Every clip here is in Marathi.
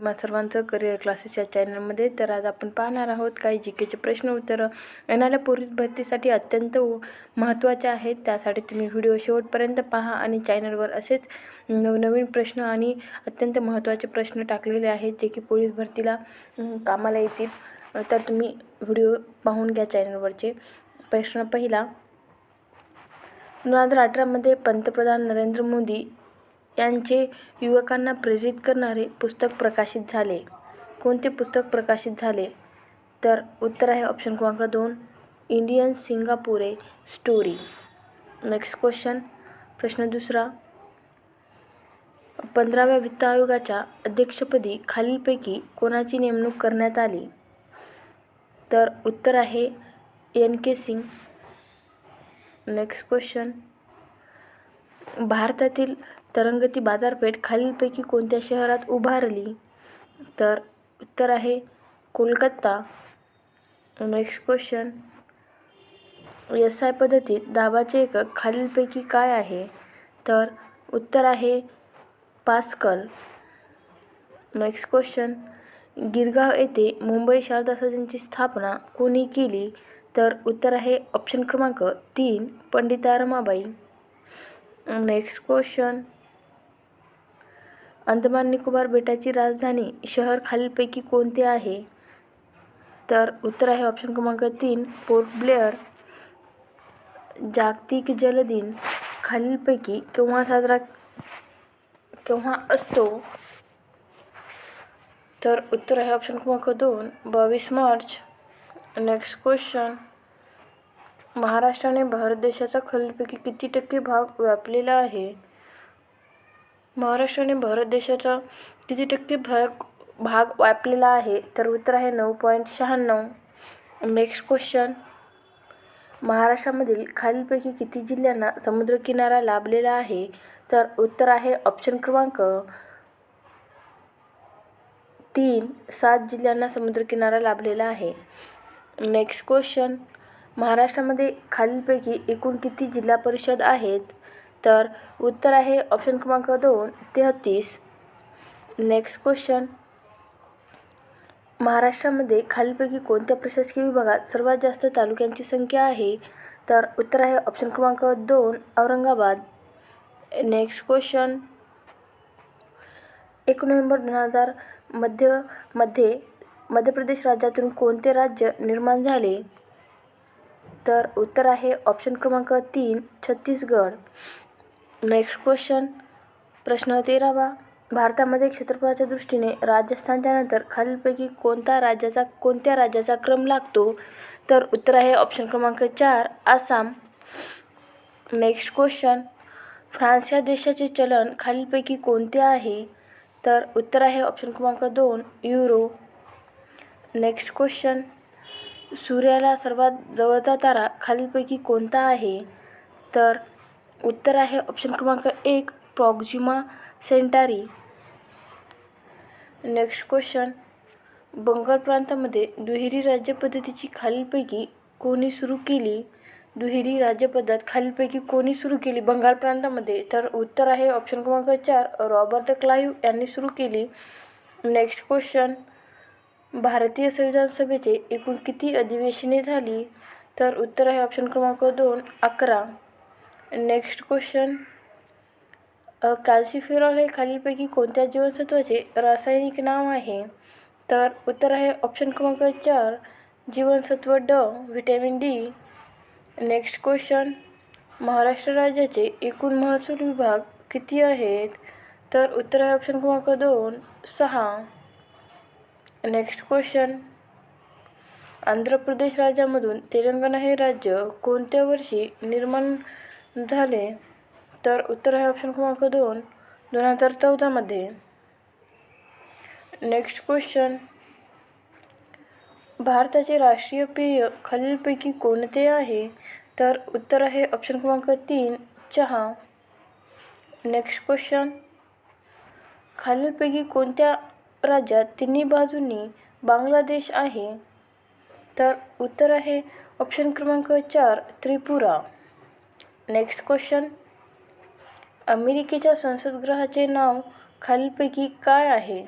तुम्हा सर्वांचं करिअर क्लासेस या चॅनलमध्ये तर आज आपण पाहणार आहोत काही जी केचे प्रश्न उत्तरं. येणाऱ्या पोलीस भरतीसाठी अत्यंत महत्त्वाचे आहेत. त्यासाठी तुम्ही व्हिडिओ शेवटपर्यंत पहा आणि चॅनलवर असेच नवनवीन प्रश्न आणि अत्यंत महत्त्वाचे प्रश्न टाकलेले आहेत जे की पोलीस भरतीला कामाला येतील. तर तुम्ही व्हिडिओ पाहून घ्या चॅनलवरचे प्रश्न पहिला. दोन हजार अठरामध्ये पंतप्रधान नरेंद्र मोदी यांचे युवकांना प्रेरित करणारे पुस्तक प्रकाशित झाले. कोणते पुस्तक प्रकाशित झाले? तर उत्तर आहे ऑप्शन क्रमांक दोन इंडियन सिंगापुरे स्टोरी नेक्स्ट क्वेश्चन प्रश्न दुसरा पंधराव्या वित्त आयोगाच्या अध्यक्षपदी खालीलपैकी कोणाची नेमणूक करण्यात आली? तर उत्तर आहे N K Singh. Next question भारतातील तरंगती बाजारपेठ खालीलपैकी कोणत्या शहरात उभारली? तर उत्तर आहे Kolkata. Next question S I पद्धतीत दाबाचे एकक खालीलपैकी काय आहे? तर उत्तर आहे पास्कल. नेक्स्ट क्वेश्चन गिरगाव येथे मुंबई शारदा सदनची स्थापना कोणी केली? तर उत्तर आहे ऑप्शन क्रमांक तीन पंडिता रमाबाई नेक्स्ट क्वेश्चन अंदमान निकोबार बेटाची राजधानी शहर खालीलपैकी कोणते आहे? तर उत्तर आहे ऑप्शन क्रमांक तीन पोर्ट ब्लेअर जागतिक जलदिन खालीलपैकी केव्हा साजरा केव्हा असतो? तर उत्तर आहे ऑप्शन क्रमांक दोन बावीस मार्च. नेक्स्ट क्वेश्चन महाराष्ट्राने भारत देशाचा खालीलपैकी किती टक्के भाग व्यापलेला आहे? महाराष्ट्राने भारत देशाचा किती टक्के भाग भाग व्यापलेला आहे? तर उत्तर आहे नऊ पॉईंट शहाण्णव. Next question. महाराष्ट्रामधील खालीलपैकी किती जिल्ह्यांना समुद्रकिनारा लाभलेला आहे? तर उत्तर आहे ऑप्शन क्रमांक तीन. सात जिल्ह्यांना समुद्रकिनारा लाभलेला आहे. Next question. महाराष्ट्रामध्ये खालीलपैकी एकूण किती जिल्हा परिषद आहेत? तर उत्तर आहे ऑप्शन क्रमांक दोन तेहतीस. नेक्स्ट क्वेश्चन महाराष्ट्रामध्ये खालीलपैकी कोणत्या प्रशासकीय विभागात सर्वात जास्त तालुक्यांची संख्या आहे? तर उत्तर आहे ऑप्शन क्रमांक दोन औरंगाबाद. नेक्स्ट क्वेश्चन एक नोव्हेंबर दोन हजार मध्यमध्ये मध्य प्रदेश राज्यातून कोणते राज्य निर्माण झाले? तर उत्तर आहे ऑप्शन क्रमांक तीन छत्तीसगड. नेक्स्ट क्वेश्चन प्रश्न तेरावा. भारतामध्ये क्षेत्रफळाच्या दृष्टीने राजस्थानच्या नंतर खालीलपैकी कोणता राज्याचा कोणत्या राज्याचा क्रम लागतो? तर उत्तर आहे ऑप्शन क्रमांक चार आसाम. नेक्स्ट क्वेश्चन फ्रान्स या देशाचे चलन खालीलपैकी कोणते आहे? तर उत्तर आहे ऑप्शन क्रमांक दोन युरो. नेक्स्ट क्वेश्चन सूर्याला सर्वात जवळचा तारा खालीलपैकी कोणता आहे? तर उत्तर आहे ऑप्शन क्रमांक एक Proxima Centauri next question Bengal प्रांतामध्ये दुहेरी राज्यपद्धतीची खालीलपैकी कोणी सुरू केली? दुहेरी राज्यपद्धत खालीलपैकी कोणी सुरू केली? बंगाल प्रांतामध्ये. तर उत्तर आहे ऑप्शन क्रमांक चार रॉबर्ट क्लाईव्ह यांनी सुरू केली. नेक्स्ट क्वेश्चन भारतीय संविधान सभेचे एकूण किती अधिवेशने झाली? तर उत्तर आहे ऑप्शन क्रमांक दोन अकरा. नेक्स्ट क्वेश्चन कॅल्सिफिरॉल हे खालीलपैकी कोणत्या जीवनसत्वाचे रासायनिक नाव आहे? तर उत्तर आहे ऑप्शन क्रमांक चार जीवनसत्व ड vitamin D next question Maharashtra राज्याचे एकूण महसूल विभाग किती आहेत? तर उत्तर आहे ऑप्शन क्रमांक दोन सहा. नेक्स्ट क्वेश्चन आंध्र प्रदेश राज्यामधून तेलंगणा हे राज्य कोणत्या वर्षी निर्माण झाले तर उत्तर आहे ऑप्शन क्रमांक दोन. दोन हजार चौदामध्ये. नेक्स्ट क्वेश्चन भारताचे राष्ट्रीय पेय खालीलपैकी कोणते आहे? तर उत्तर आहे ऑप्शन क्रमांक तीन चहा. नेक्स्ट क्वेश्चन खालीलपैकी कोणत्या राज्यात तिन्ही बाजूंनी बांगलादेश आहे? तर उत्तर आहे ऑप्शन क्रमांक चार त्रिपुरा. नेक्स्ट क्वेश्चन अमेरिकेच्या संसदगृहाचे नाव खालीलपैकी काय आहे?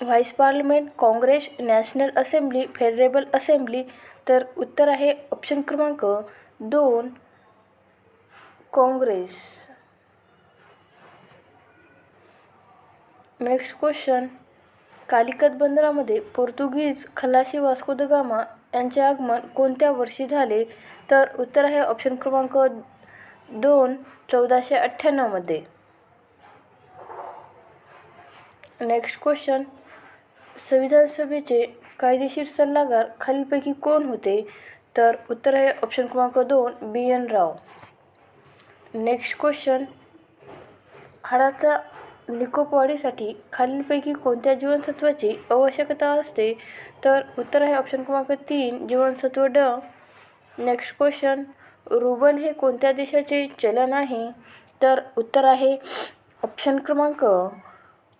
Vice parliament Congress national assembly federal assembly तर उत्तर आहे ऑप्शन क्रमांक दोन काँग्रेस नेक्स्ट क्वेश्चन कालिकत बंदरामध्ये पोर्तुगीज खलाशी वास्को द गामा यांचे आगमन कोणत्या वर्षी झाले? तर उत्तर आहे ऑप्शन क्रमांक दोन चौदाशे अठ्ठ्याण्णवमध्ये नेक्स्ट क्वेश्चन संविधान सभेचे कायदेशीर सल्लागार खालीलपैकी कोण होते? तर उत्तर आहे ऑप्शन क्रमांक दोन B N Rao. Next question हाडाचा निकोप वाढीसाठी खालीलपैकी कोणत्या जीवनसत्वाची आवश्यकता असते? तर उत्तर आहे ऑप्शन क्रमांक तीन जीवनसत्व ड. नेक्स्ट क्वेश्चन रुबल हे कोणत्या देशाचे चलन आहे? तर उत्तर आहे ऑप्शन क्रमांक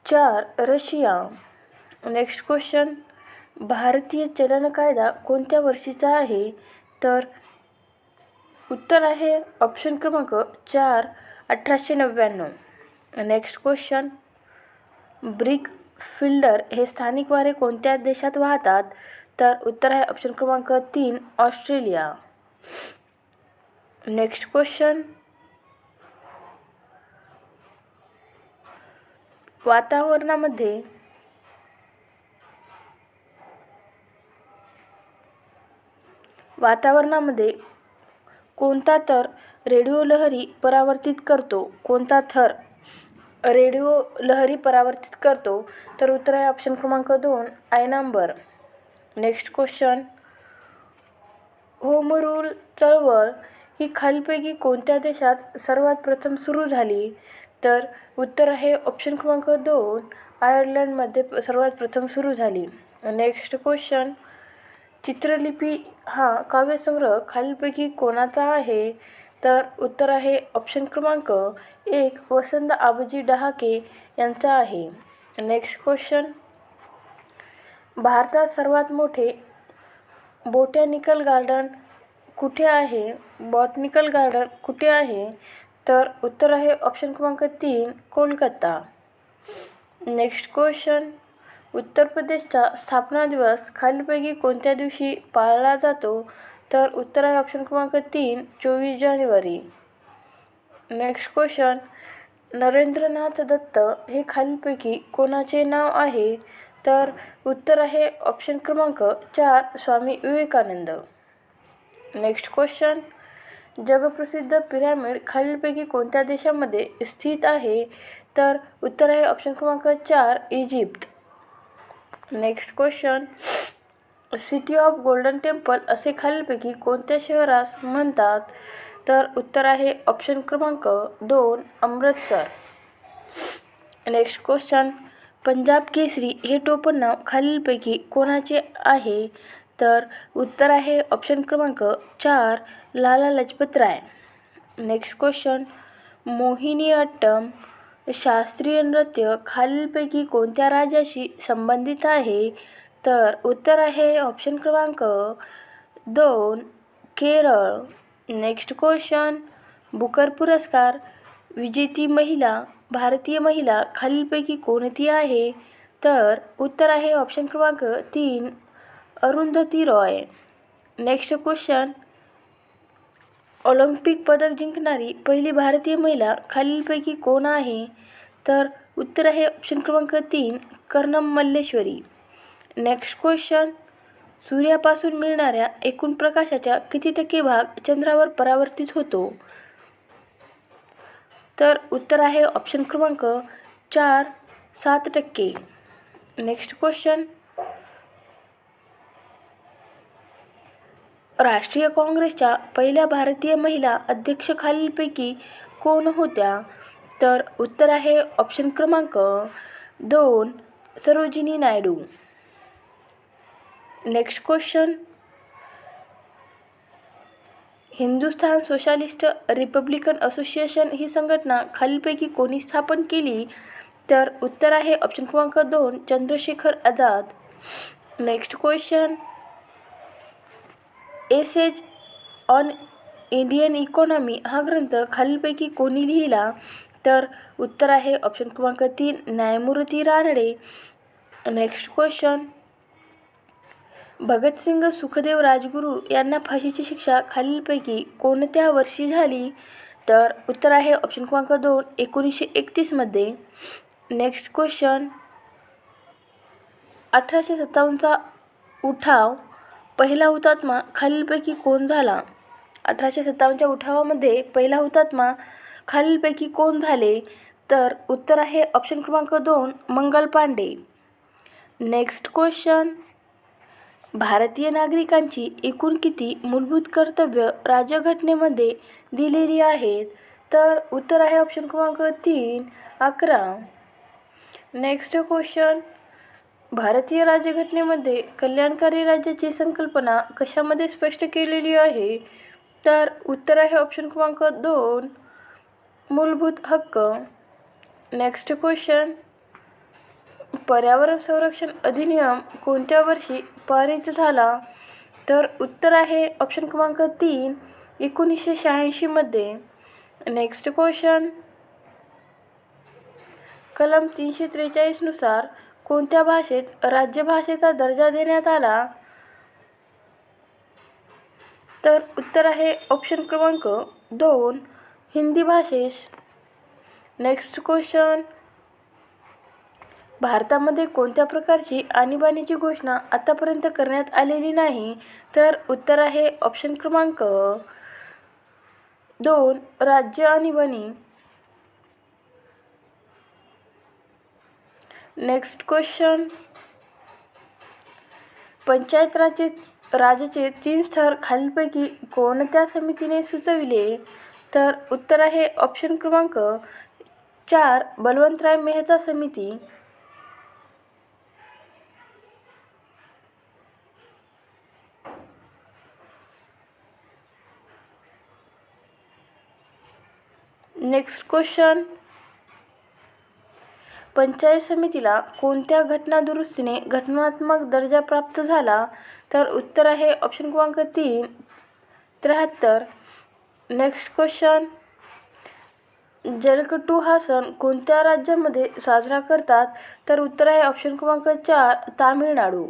चार रशिया. नेक्स्ट क्वेश्चन भारतीय चलन कायदा कोणत्या वर्षीचा आहे? तर उत्तर आहे ऑप्शन क्रमांक चार अठराशे नव्याण्णव. नेक्स्ट क्वेश्चन ब्रिक फिल्डर हे स्थानिक वारे कोणत्या देशात वाहतात? तर उत्तर आहे ऑप्शन क्रमांक तीन ऑस्ट्रेलिया. नेक्स्ट क्वेश्चन वातावरणामध्ये वातावरणामध्ये कोणता तर रेडिओ लहरी परावर्तित करतो? कोणता थर रेडिओ लहरी परावर्तित करतो तर उत्तर आहे ऑप्शन क्रमांक दोन I number next question home rule चळवळ ही खालीलपैकी कोणत्या देशात सर्वात प्रथम सुरू झाली? तर उत्तर आहे ऑप्शन क्रमांक दोन आयर्लंडमध्ये सर्वात प्रथम सुरू झाली. नेक्स्ट क्वेश्चन चित्रलिपी हा काव्यसंग्रह खालीलपैकी कोणाचा आहे? तर उत्तर आहे ऑप्शन क्रमांक एक वसंत आबुजी डहाके यांचा आहे. नेक्स्ट क्वेश्चन भारतात सर्वात मोठे बोटॅनिकल गार्डन कुठे आहे? बॉटनिकल गार्डन कुठे आहे? तर उत्तर आहे ऑप्शन क्रमांक तीन कोलकाता. नेक्स्ट क्वेश्चन उत्तर प्रदेशचा स्थापना दिवस खालीलपैकी कोणत्या दिवशी पाळला जातो? तर उत्तर आहे ऑप्शन क्रमांक तीन चोवीस जानेवारी. नेक्स्ट क्वेश्चन नरेंद्रनाथ दत्त हे खालीलपैकी कोणाचे नाव आहे? तर उत्तर आहे ऑप्शन क्रमांक चार Swami Vivekananda. Next question pyramid pyramid खालीलपैकी कोणत्या देशामध्ये स्थित आहे? तर उत्तर आहे ऑप्शन क्रमांक चार Egypt. Next question city of golden temple असे खालीलपैकी कोणत्या शहरास म्हणतात? तर उत्तर आहे ऑप्शन क्रमांक दोन अमृतसर. नेक्स्ट क्वेश्चन पंजाब केसरी हे टोपण नाव खालीलपैकी कोणाचे आहे? तर उत्तर आहे ऑप्शन क्रमांक चार लाला लजपत राय. नेक्स्ट क्वेश्चन मोहिनीअट्टम शास्त्रीय नृत्य खालीलपैकी कोणत्या राजाशी संबंधित आहे? तर उत्तर आहे ऑप्शन क्रमांक दोन केरळ. नेक्स्ट क्वेश्चन बुकर पुरस्कार विजेती महिला भारतीय महिला खालीलपैकी कोणती आहे? तर उत्तर आहे ऑप्शन क्रमांक तीन Arundhati Roy. Next question Olympic पदक जिंकणारी पहिली भारतीय महिला खालीलपैकी कोण आहे? तर उत्तर आहे ऑप्शन क्रमांक तीन कर्णम मल्लेश्वरी. नेक्स्ट क्वेश्चन सूर्यापासून मिळणाऱ्या एकूण प्रकाशाच्या किती टक्के भाग चंद्रावर परावर्तित होतो? तर उत्तर आहे ऑप्शन क्रमांक चार सात टक्के. नेक्स्ट क्वेश्चन राष्ट्रीय काँग्रेसच्या पहिल्या भारतीय महिला अध्यक्ष खालीलपैकी कोण होत्या? तर उत्तर आहे ऑप्शन क्रमांक दोन Sarojini Naidu. Next question Hindustan socialist republican association ही संघटना खालीलपैकी कोणी स्थापन केली? तर उत्तर आहे ऑप्शन क्रमांक दोन Chandrashekhar Azad. Next question essays on Indian economy हा ग्रंथ खालीलपैकी कोणी लिहिला? तर उत्तर आहे ऑप्शन क्रमांक तीन न्यायमूर्ती रानडे. नेक्स्ट क्वेश्चन भगतसिंग सुखदेव राजगुरू यांना फाशीची शिक्षा खालीलपैकी कोणत्या वर्षी झाली? तर उत्तर आहे ऑप्शन क्रमांक दोन एकोणीसशे एकतीसमध्ये नेक्स्ट क्वेश्चन अठराशे सत्तावन्नचा उठाव पहिला हुतात्मा खालीलपैकी कोण झाला? अठराशे सत्तावन्नच्या उठावामध्ये पहिला हुतात्मा खालीलपैकी कोण झाले? तर उत्तर आहे ऑप्शन क्रमांक दोन मंगल पांडे. नेक्स्ट क्वेश्चन भारतीय नागरिकांची एकूण किती मूलभूत कर्तव्य राज्यघटनेमध्ये दिलेली आहेत? तर उत्तर आहे ऑप्शन क्रमांक तीन अकरा. नेक्स्ट क्वेश्चन भारतीय राज्यघटनेमध्ये कल्याणकारी राज्याची संकल्पना कशामध्ये स्पष्ट केलेली आहे? तर उत्तर आहे ऑप्शन क्रमांक दोन मूलभूत हक्क. नेक्स्ट क्वेश्चन पर्यावरण संरक्षण अधिनियम कोणत्या वर्षी पारित झाला तर उत्तर आहे ऑप्शन क्रमांक तीन एकोणीसशे शहाऐंशीमध्ये नेक्स्ट क्वेश्चन कलम तीनशे त्रेचाळीसनुसार कोणत्या भाषेत राज्यभाषेचा दर्जा देण्यात आला? तर उत्तर आहे ऑप्शन क्रमांक दोन हिंदी भाषेस. नेक्स्ट क्वेश्चन भारतामध्ये कोणत्या प्रकारची आणीबाणीची घोषणा आतापर्यंत करण्यात आलेली नाही तर उत्तर आहे ऑप्शन क्रमांक दोन राज्य आणीबाणी. नेक्स्ट क्वेश्चन पंचायत राजे राजाचे तीन स्तर खालीलपैकी कोणत्या समितीने सुचविले? तर उत्तर आहे ऑप्शन क्रमांक चार बलवंतराय मेहता समिती. नेक्स्ट क्वेश्चन पंचायत समितीला कोणत्या घटना दुरुस्तीने घटनात्मक दर्जा प्राप्त झाला? तर उत्तर आहे ऑप्शन क्रमांक तीन त्र्याहत्तर. नेक्स्ट क्वेश्चन जलकटू हा सण कोणत्या राज्यामध्ये साजरा करतात? तर उत्तर आहे ऑप्शन क्रमांक चार तामिळनाडू.